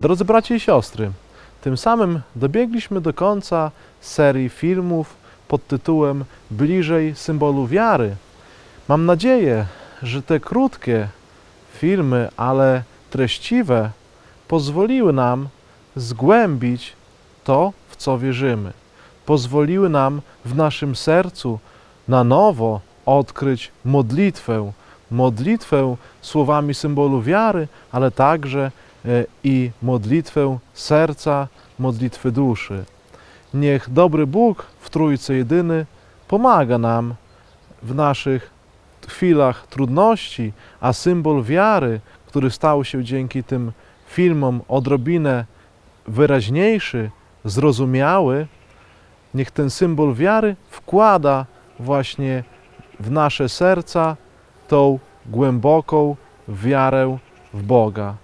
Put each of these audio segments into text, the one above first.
Drodzy bracia i siostry, tym samym dobiegliśmy do końca serii filmów pod tytułem Bliżej symbolu wiary. Mam nadzieję, że te krótkie filmy, ale treściwe, pozwoliły nam zgłębić to, w co wierzymy. Pozwoliły nam w naszym sercu na nowo odkryć modlitwę, modlitwę słowami symbolu wiary, ale także e, i modlitwę serca, modlitwę duszy. Niech dobry Bóg w Trójcy Jedyny pomaga nam w naszych chwilach trudności, a symbol wiary, który stał się dzięki tym filmom odrobinę wyraźniejszy, zrozumiały, niech ten symbol wiary wkłada właśnie w nasze serca tą głęboką wiarę w Boga.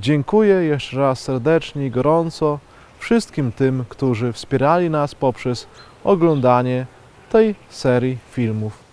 Dziękuję jeszcze raz serdecznie i gorąco wszystkim tym, którzy wspierali nas poprzez oglądanie tej serii filmów.